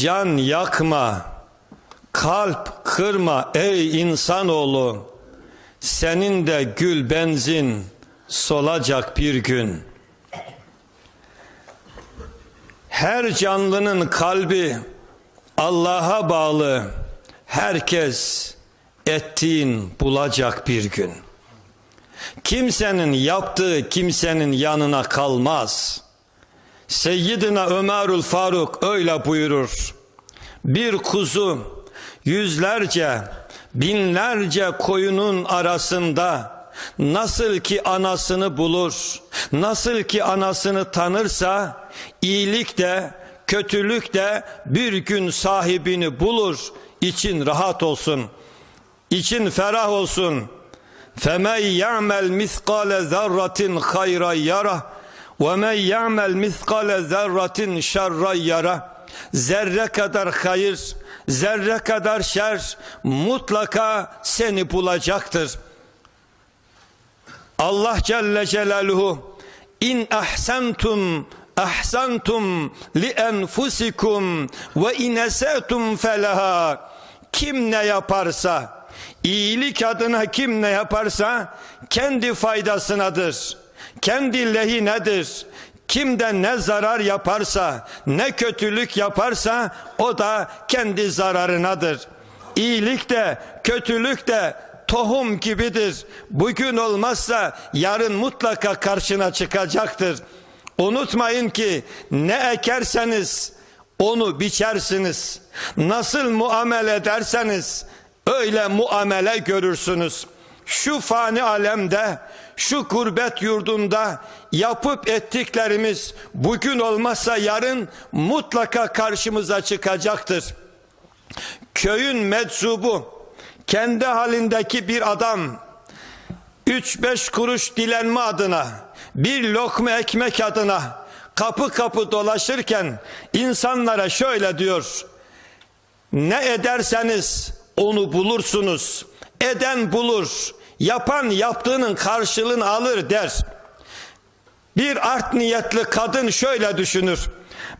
Can yakma, kalp kırma ey insanoğlu. Senin de gül benzin solacak bir gün. Her canlının kalbi Allah'a bağlı. Herkes ettiğin bulacak bir gün. Kimsenin yaptığı kimsenin yanına kalmaz. Seyyidina Ömerül Faruk öyle buyurur. Bir kuzu yüzlerce, binlerce koyunun arasında nasıl ki anasını bulur, nasıl ki anasını tanırsa iyilik de kötülük de bir gün sahibini bulur. İçin rahat olsun. İçin ferah olsun. Femen ya'mel miskale zerratin hayra yara وَمَنْ يَعْمَلْ مِثْقَالَ ذَرَّةٍ شَرًّا يَرَهُ Zerre kadar hayır, zerre kadar şer mutlaka seni bulacaktır. Allah Celle Celaluhu in ahsentum ahsantum li enfusikum ve in esetum felaha kim ne yaparsa iyilik adına kim ne yaparsa kendi faydasınadır kendi lehinedir kimden ne zarar yaparsa ne kötülük yaparsa o da kendi zararınadır İyilik de kötülük de tohum gibidir. Bugün olmazsa yarın mutlaka karşına çıkacaktır. Unutmayın ki ne ekerseniz onu biçersiniz. Nasıl muamele ederseniz öyle muamele görürsünüz. Şu fani alemde, şu gurbet yurdunda yapıp ettiklerimiz bugün olmazsa yarın mutlaka karşımıza çıkacaktır. Köyün medzubu kendi halindeki bir adam 3-5 kuruş dilenme adına bir lokma ekmek adına kapı kapı dolaşırken insanlara şöyle diyor ne ederseniz onu bulursunuz eden bulur yapan yaptığının karşılığını alır der. Bir art niyetli kadın şöyle düşünür.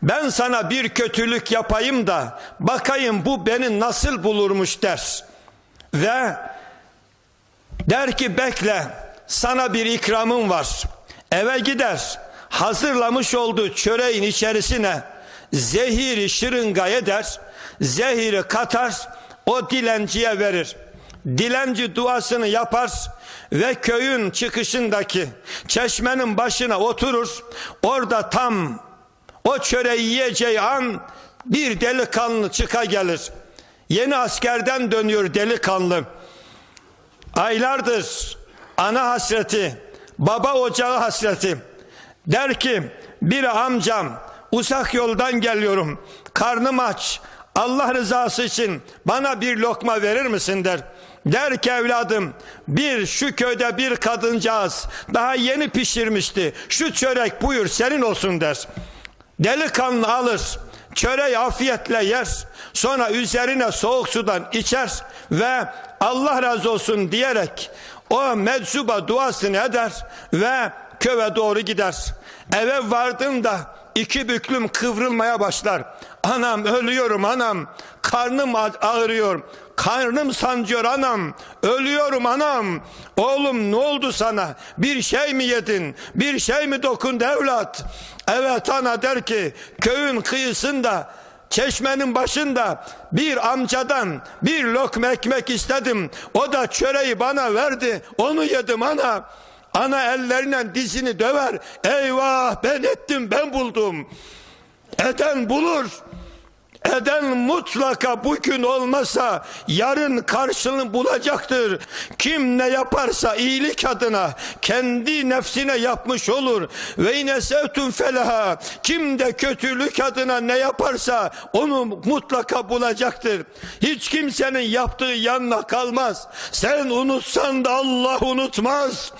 Ben sana bir kötülük yapayım da bakayım bu beni nasıl bulurmuş der. Ve der ki bekle sana bir ikramım var. Eve gider hazırlamış olduğu çöreğin içerisine zehiri şırınga eder zehiri katar o dilenciye verir dilenci duasını yapar ve köyün çıkışındaki çeşmenin başına oturur orada tam o çöreği yiyeceği an bir delikanlı çıka gelir Yeni askerden dönüyor delikanlı. Aylardır ana hasreti, baba ocağı hasreti. Der ki bir amcam uzak yoldan geliyorum. Karnım aç. Allah rızası için bana bir lokma verir misin der. Der ki evladım bir şu köyde bir kadıncağız daha yeni pişirmişti. Şu çörek buyur senin olsun der. Delikanlı alır çöreği afiyetle yer sonra üzerine soğuk sudan içer ve Allah razı olsun diyerek o meczuba duasını eder ve köve doğru gider eve vardığında iki büklüm kıvrılmaya başlar. Anam ölüyorum anam. Karnım ağrıyor. Karnım sancıyor anam. Ölüyorum anam. Oğlum ne oldu sana? Bir şey mi yedin? Bir şey mi dokundu evlat? Evet ana der ki köyün kıyısında çeşmenin başında bir amcadan bir lokma ekmek istedim. O da çöreği bana verdi. Onu yedim ana ana ellerine dizini döver eyvah ben ettim ben buldum eden bulur eden mutlaka bugün olmasa yarın karşılığını bulacaktır. Kim ne yaparsa iyilik adına kendi nefsine yapmış olur. Ve yine sevtun felaha kim de kötülük adına ne yaparsa onu mutlaka bulacaktır. Hiç kimsenin yaptığı yanına kalmaz. Sen unutsan da Allah unutmaz.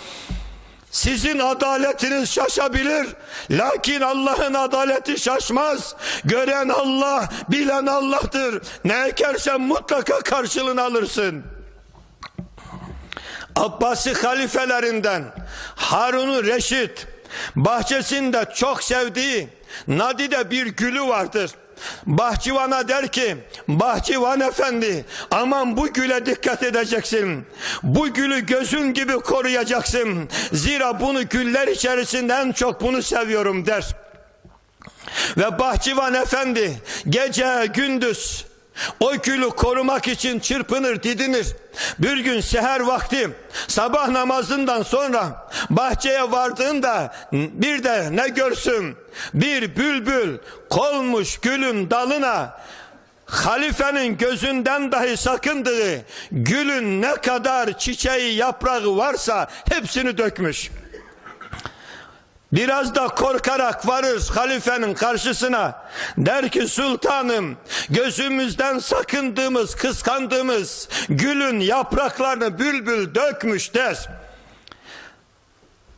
Sizin adaletiniz şaşabilir. Lakin Allah'ın adaleti şaşmaz. Gören Allah, bilen Allah'tır. Ne ekersen mutlaka karşılığını alırsın. Abbasi halifelerinden Harun Reşit bahçesinde çok sevdiği nadide bir gülü vardır. Bahçıvana der ki bahçıvan efendi aman bu güle dikkat edeceksin. Bu gülü gözün gibi koruyacaksın. Zira bunu güller içerisinden çok bunu seviyorum der. Ve bahçıvan efendi gece gündüz o gülü korumak için çırpınır didinir. Bir gün seher vakti sabah namazından sonra bahçeye vardığında bir de ne görsün? Bir bülbül kolmuş gülün dalına halifenin gözünden dahi sakındığı gülün ne kadar çiçeği yaprağı varsa hepsini dökmüş. Biraz da korkarak varır halifenin karşısına. Der ki sultanım gözümüzden sakındığımız, kıskandığımız gülün yapraklarını bülbül dökmüş der.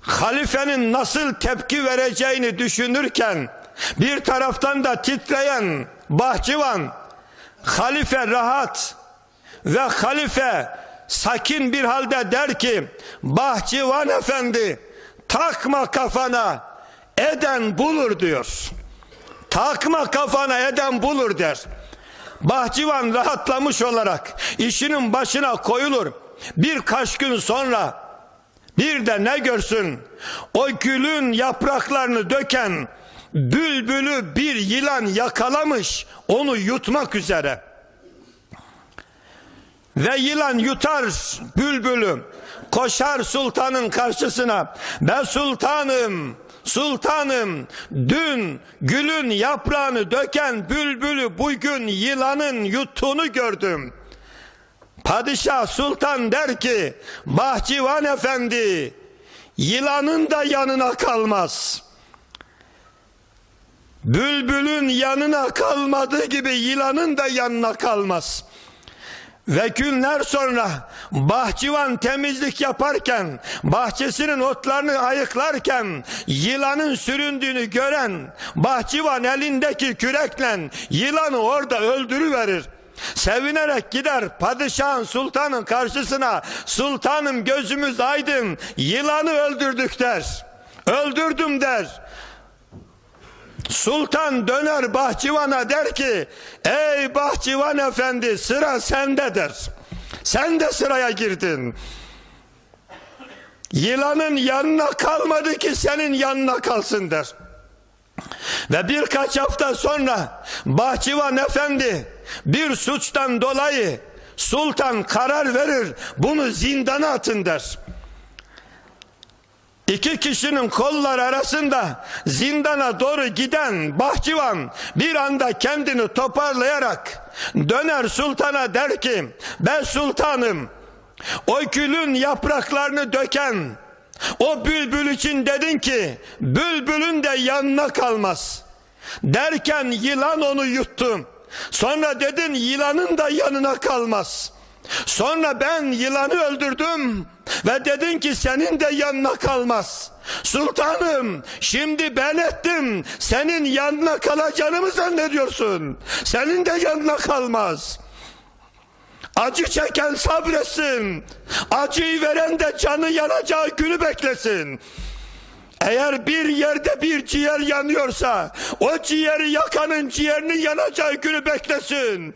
Halifenin nasıl tepki vereceğini düşünürken bir taraftan da titreyen bahçıvan halife rahat ve halife sakin bir halde der ki bahçıvan efendi takma kafana eden bulur diyor. Takma kafana eden bulur der. Bahçıvan rahatlamış olarak işinin başına koyulur. Birkaç gün sonra bir de ne görsün? O gülün yapraklarını döken bülbülü bir yılan yakalamış onu yutmak üzere. Ve yılan yutar bülbülü koşar sultanın karşısına. Ben sultanım, sultanım dün gülün yaprağını döken bülbülü bugün yılanın yuttuğunu gördüm. Padişah sultan der ki bahçıvan efendi yılanın da yanına kalmaz. Bülbülün yanına kalmadığı gibi yılanın da yanına kalmaz.'' Ve günler sonra bahçıvan temizlik yaparken, bahçesinin otlarını ayıklarken yılanın süründüğünü gören bahçıvan elindeki kürekle yılanı orada öldürüverir. Sevinerek gider padişahın sultanın karşısına sultanım gözümüz aydın yılanı öldürdük der. Öldürdüm der. Sultan döner bahçıvana der ki ey bahçıvan efendi sıra sendedir. Sen de sıraya girdin. Yılanın yanına kalmadı ki senin yanına kalsın der. Ve birkaç hafta sonra bahçıvan efendi bir suçtan dolayı sultan karar verir bunu zindana atın der. İki kişinin kolları arasında zindana doğru giden bahçıvan bir anda kendini toparlayarak döner sultana der ki ben sultanım o gülün yapraklarını döken o bülbül için dedin ki bülbülün de yanına kalmaz derken yılan onu yuttu sonra dedin yılanın da yanına kalmaz Sonra ben yılanı öldürdüm ve dedin ki senin de yanına kalmaz. Sultanım şimdi ben ettim senin yanına kalacağını mı zannediyorsun? Senin de yanına kalmaz. Acı çeken sabretsin. Acıyı veren de canı yanacağı günü beklesin. Eğer bir yerde bir ciğer yanıyorsa o ciğeri yakanın ciğerinin yanacağı günü beklesin.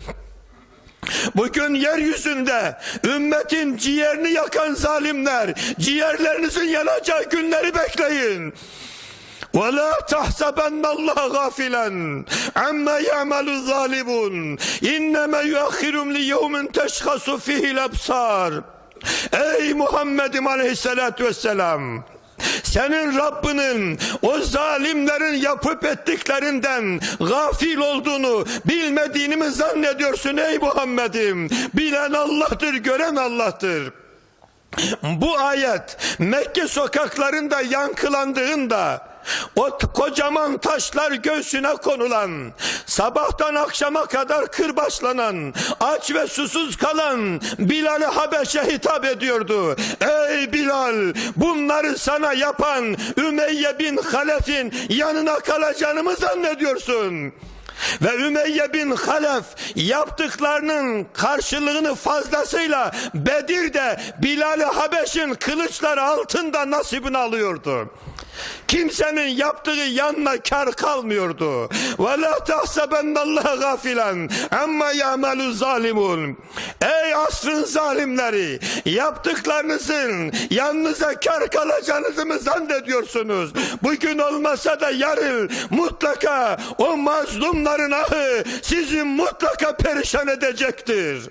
Bugün yeryüzünde ümmetin ciğerini yakan zalimler ciğerlerinizin yanacağı günleri bekleyin. وَلَا تَحْسَبَنَّ اللّٰهَ غَافِلًا عَمَّا يَعْمَلُ الظَّالِمُونَ اِنَّمَا يُؤَخِّرُمْ لِيَوْمٍ تَشْخَصُ فِيهِ الْأَبْصَارِ Ey Muhammed'im aleyhissalatü vesselam senin Rabbinin o zalimlerin yapıp ettiklerinden gafil olduğunu bilmediğini mi zannediyorsun ey Muhammed'im? Bilen Allah'tır, gören Allah'tır. Bu ayet Mekke sokaklarında yankılandığında o kocaman taşlar göğsüne konulan, sabahtan akşama kadar kırbaçlanan, aç ve susuz kalan Bilal-i Habeş'e hitap ediyordu. Ey Bilal bunları sana yapan Ümeyye bin Halef'in yanına kalacağını mı zannediyorsun? Ve Ümeyye bin Halef yaptıklarının karşılığını fazlasıyla Bedir'de Bilal-i Habeş'in kılıçları altında nasibini alıyordu. Kimsenin yaptığı yanına kar kalmıyordu. Ve la tahsebennallaha gafilen amma ya'melu zalimun. Ey asrın zalimleri yaptıklarınızın yanınıza kar kalacağınızı mı zannediyorsunuz? Bugün olmasa da yarın mutlaka o mazlumların ahı sizi mutlaka perişan edecektir.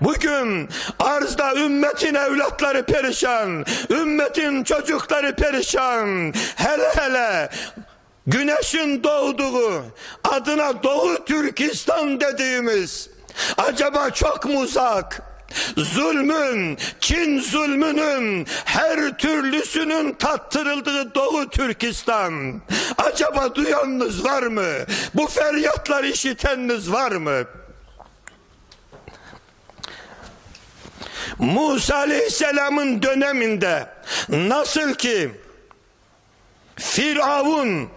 Bugün arzda ümmetin evlatları perişan, ümmetin çocukları perişan. Hele hele güneşin doğduğu, adına Doğu Türkistan dediğimiz, acaba çok mu uzak? Zulmün, Çin zulmünün her türlüsünün tattırıldığı Doğu Türkistan. Acaba duyanınız var mı? Bu feryatlar işiteniniz var mı? Musa Aleyhisselam'ın döneminde nasıl ki Firavun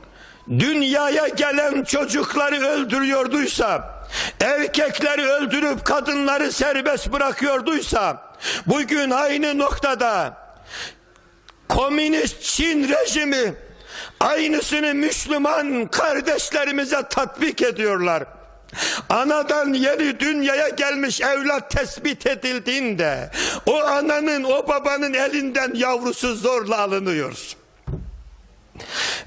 dünyaya gelen çocukları öldürüyorduysa, erkekleri öldürüp kadınları serbest bırakıyorduysa, bugün aynı noktada komünist Çin rejimi aynısını Müslüman kardeşlerimize tatbik ediyorlar. Anadan yeni dünyaya gelmiş evlat tespit edildiğinde o ananın o babanın elinden yavrusu zorla alınıyor.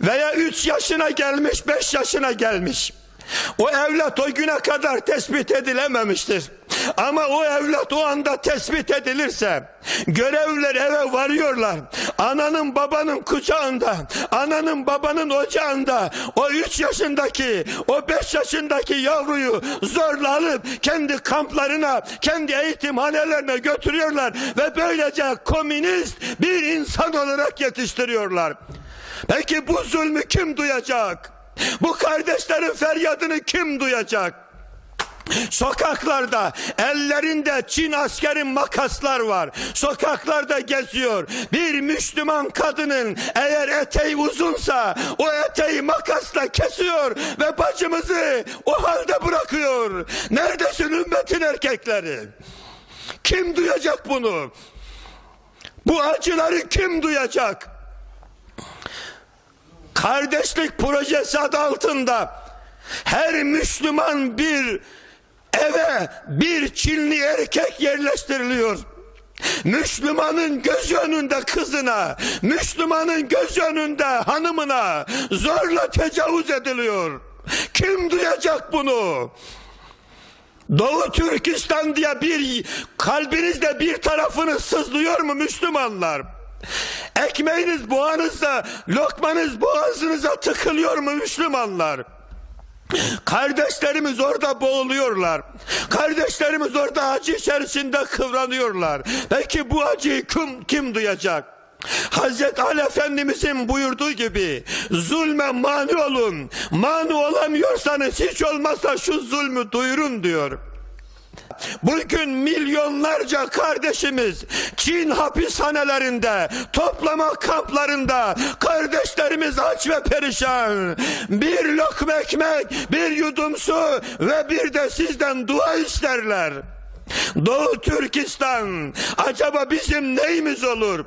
Veya üç yaşına gelmiş beş yaşına gelmiş. O evlat o güne kadar tespit edilememiştir. Ama o evlat o anda tespit edilirse görevliler eve varıyorlar. Ananın babanın kucağında, ananın babanın ocağında o üç yaşındaki, o beş yaşındaki yavruyu zorla alıp kendi kamplarına, kendi eğitimhanelerine götürüyorlar ve böylece komünist bir insan olarak yetiştiriyorlar. Peki bu zulmü kim duyacak? Bu kardeşlerin feryadını kim duyacak? Sokaklarda ellerinde Çin askerin makaslar var. Sokaklarda geziyor. Bir Müslüman kadının eğer eteği uzunsa o eteği makasla kesiyor ve bacımızı o halde bırakıyor. Neredesin ümmetin erkekleri? Kim duyacak bunu? Bu acıları kim duyacak? Kardeşlik projesi adı altında her Müslüman bir eve bir Çinli erkek yerleştiriliyor. Müslümanın göz önünde kızına, Müslümanın göz önünde hanımına zorla tecavüz ediliyor. Kim duyacak bunu? Doğu Türkistan diye bir kalbinizde bir tarafını sızlıyor mu Müslümanlar? Ekmeğiniz boğanızda, lokmanız boğazınıza tıkılıyor mu Müslümanlar? Kardeşlerimiz orada boğuluyorlar. Kardeşlerimiz orada acı içerisinde kıvranıyorlar. Peki bu acıyı kim, kim duyacak? Hazreti Ali Efendimizin buyurduğu gibi zulme mani olun. Mani olamıyorsanız hiç olmazsa şu zulmü duyurun diyor. Bugün milyonlarca kardeşimiz Çin hapishanelerinde, toplama kamplarında kardeşlerimiz aç ve perişan. Bir lokma ekmek, bir yudum su ve bir de sizden dua isterler. Doğu Türkistan acaba bizim neyimiz olur?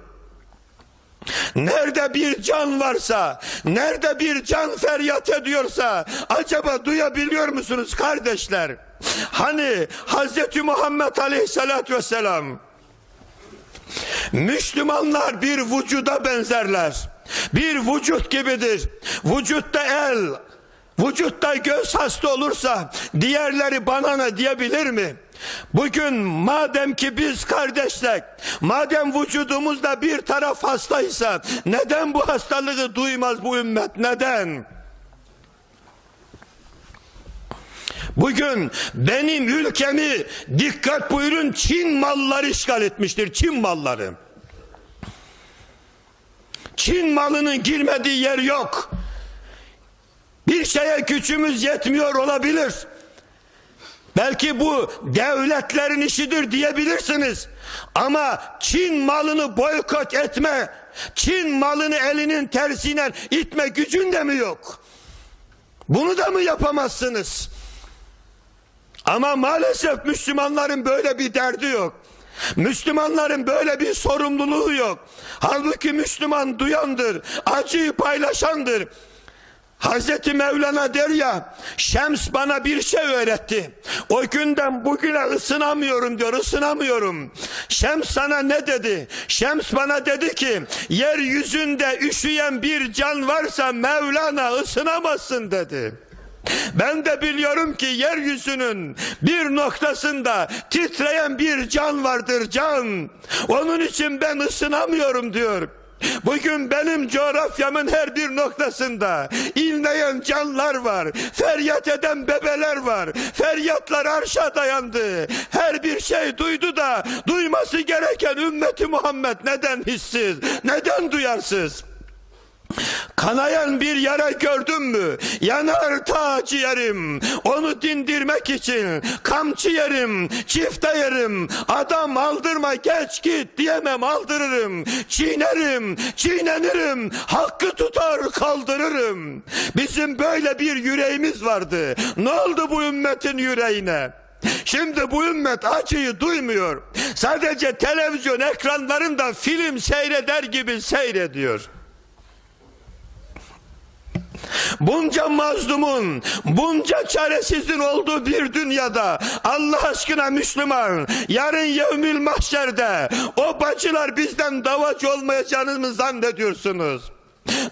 Nerede bir can varsa, nerede bir can feryat ediyorsa acaba duyabiliyor musunuz kardeşler? Hani Hazreti Muhammed Aleyhisselatü Vesselam Müslümanlar bir vücuda benzerler. Bir vücut gibidir. Vücutta el, vücutta göz hasta olursa diğerleri bana ne diyebilir mi? Bugün madem ki biz kardeşler, madem vücudumuzda bir taraf hastaysa neden bu hastalığı duymaz bu ümmet? Neden? Bugün benim ülkemi dikkat buyurun Çin malları işgal etmiştir. Çin malları. Çin malının girmediği yer yok. Bir şeye gücümüz yetmiyor olabilir. Belki bu devletlerin işidir diyebilirsiniz. Ama Çin malını boykot etme, Çin malını elinin tersine itme gücün de mi yok? Bunu da mı yapamazsınız? Ama maalesef Müslümanların böyle bir derdi yok. Müslümanların böyle bir sorumluluğu yok. Halbuki Müslüman duyandır, acıyı paylaşandır. Hazreti Mevlana der ya Şems bana bir şey öğretti. O günden bugüne ısınamıyorum diyor ısınamıyorum. Şems sana ne dedi? Şems bana dedi ki yeryüzünde üşüyen bir can varsa Mevlana ısınamazsın dedi. Ben de biliyorum ki yeryüzünün bir noktasında titreyen bir can vardır can. Onun için ben ısınamıyorum diyor. Bugün benim coğrafyamın her bir noktasında inleyen canlar var. Feryat eden bebeler var. Feryatlar arşa dayandı. Her bir şey duydu da duyması gereken ümmeti Muhammed neden hissiz, neden duyarsız? Kanayan bir yara gördün mü? Yanar ta ciğerim. Onu dindirmek için kamçı yerim, çifte yerim. Adam aldırma geç git diyemem aldırırım. Çiğnerim, çiğnenirim. Hakkı tutar kaldırırım. Bizim böyle bir yüreğimiz vardı. Ne oldu bu ümmetin yüreğine? Şimdi bu ümmet acıyı duymuyor. Sadece televizyon ekranlarında film seyreder gibi seyrediyor. Bunca mazlumun, bunca çaresizin olduğu bir dünyada Allah aşkına Müslüman yarın yevmil mahşerde o bacılar bizden davacı olmayacağını zannediyorsunuz?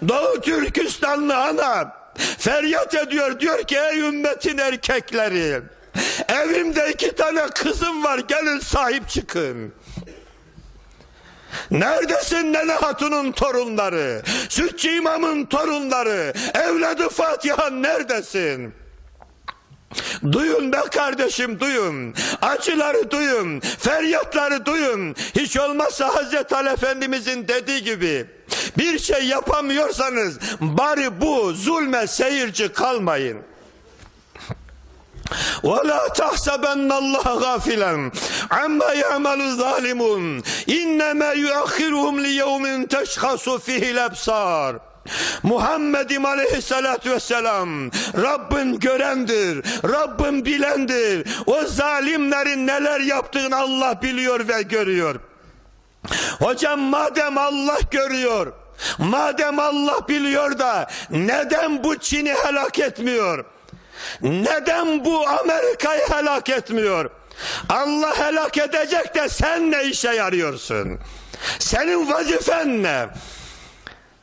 Doğu Türkistanlı ana feryat ediyor diyor ki ey ümmetin erkekleri evimde iki tane kızım var gelin sahip çıkın. Neredesin Nene Hatun'un torunları? Sütçü İmam'ın torunları? Evladı Fatiha neredesin? Duyun be kardeşim duyun. Acıları duyun. Feryatları duyun. Hiç olmazsa Hazreti Ali Efendimizin dediği gibi bir şey yapamıyorsanız bari bu zulme seyirci kalmayın. وَلَا تَحْسَبَنَّ اللّٰهَ غَافِلًا عَمَّا يَعْمَلُ الظَّالِمُونَ اِنَّمَا يُؤَخِّرُهُمْ لِيَوْمٍ تَشْخَصُ فِيهِ الْأَبْصَارِ Muhammed'im aleyhissalatü vesselam Rabbin görendir Rabbin bilendir o zalimlerin neler yaptığını Allah biliyor ve görüyor hocam madem Allah görüyor madem Allah biliyor da neden bu Çin'i helak etmiyor Neden bu Amerika'yı helak etmiyor? Allah helak edecek de sen ne işe yarıyorsun? Senin vazifen ne?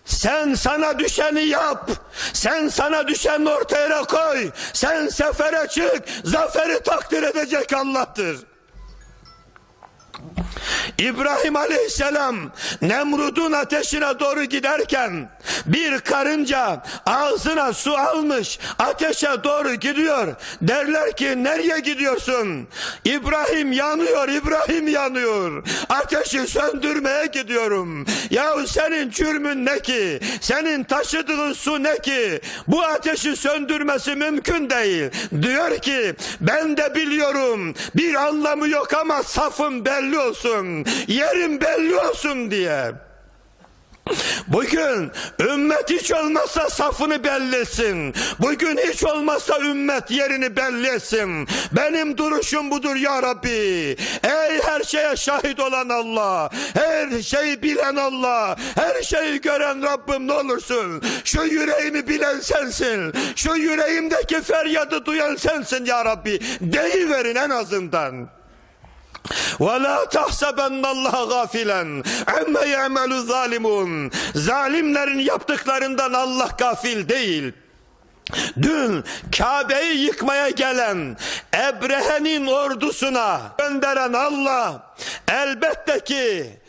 Sen sana düşeni yap. Sen sana düşeni ortaya koy. Sen sefere çık. Zaferi takdir edecek Allah'tır. İbrahim aleyhisselam Nemrud'un ateşine doğru giderken bir karınca ağzına su almış ateşe doğru gidiyor. Derler ki nereye gidiyorsun? İbrahim yanıyor, İbrahim yanıyor. Ateşi söndürmeye gidiyorum. Yahu senin cürmün ne ki? Senin taşıdığın su ne ki? Bu ateşi söndürmesi mümkün değil. Diyor ki ben de biliyorum bir anlamı yok ama safım belli olsun. Yerim belli olsun diye. Bugün ümmet hiç olmazsa safını bellesin. Bugün hiç olmazsa ümmet yerini bellesin. Benim duruşum budur ya Rabbi. Ey her şeye şahit olan Allah. Her şeyi bilen Allah. Her şeyi gören Rabbim ne olursun. Şu yüreğimi bilen sensin. Şu yüreğimdeki feryadı duyan sensin ya Rabbi. Deyiverin en azından. وَلَا تَحْسَبَنَّ اللّٰهَ غَافِلًا اَمَّ يَعْمَلُ الظَّالِمُونَ Zalimlerin yaptıklarından Allah gafil değil. Dün Kabe'yi yıkmaya gelen Ebrehe'nin ordusuna gönderen Allah elbette ki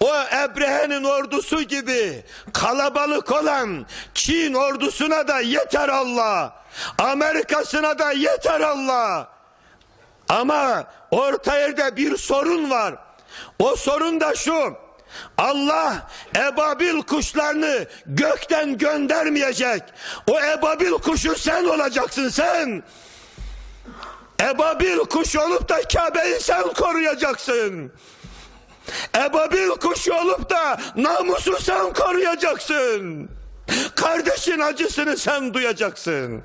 o Ebrehe'nin ordusu gibi kalabalık olan Çin ordusuna da yeter Allah. Amerika'sına da yeter Allah. Ama orta yerde bir sorun var. O sorun da şu. Allah ebabil kuşlarını gökten göndermeyecek. O ebabil kuşu sen olacaksın sen. Ebabil kuş olup da Kabe'yi sen koruyacaksın. Ebabil kuşu olup da namusu sen koruyacaksın. Kardeşin acısını sen duyacaksın.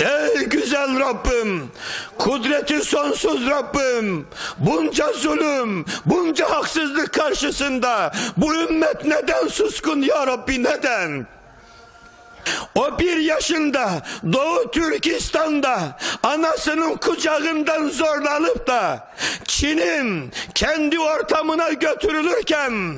Ey güzel Rabbim, kudreti sonsuz Rabbim, bunca zulüm, bunca haksızlık karşısında bu ümmet neden suskun ya Rabbi neden? O bir yaşında Doğu Türkistan'da anasının kucağından zorlanıp da Çin'in kendi ortamına götürülürken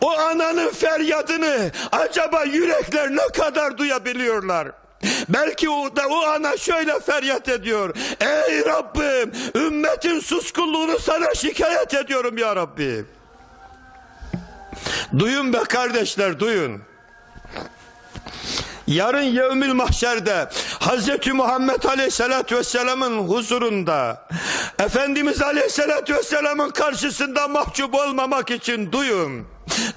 o ananın feryadını acaba yürekler ne kadar duyabiliyorlar? Belki o da o ana şöyle feryat ediyor. Ey Rabbim ümmetin suskunluğunu sana şikayet ediyorum ya Rabbi. Duyun be kardeşler duyun. Yarın yevmil mahşerde Hz. Muhammed Aleyhisselatü Vesselam'ın huzurunda Efendimiz Aleyhisselatü Vesselam'ın karşısında mahcup olmamak için duyun.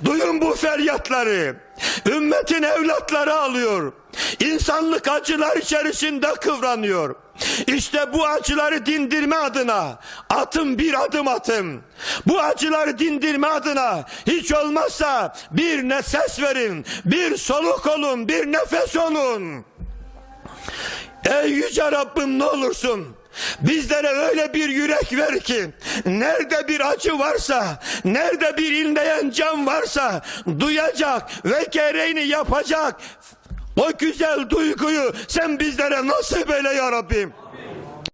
Duyun bu feryatları. Ümmetin evlatları alıyor. İnsanlık acılar içerisinde kıvranıyor. İşte bu acıları dindirme adına atın bir adım atın. Bu acıları dindirme adına hiç olmazsa bir ne ses verin, bir soluk olun, bir nefes olun. Ey yüce Rabbim ne olursun bizlere öyle bir yürek ver ki nerede bir acı varsa nerede bir inleyen can varsa duyacak ve gereğini yapacak o güzel duyguyu sen bizlere nasip eyle ya Rabbim.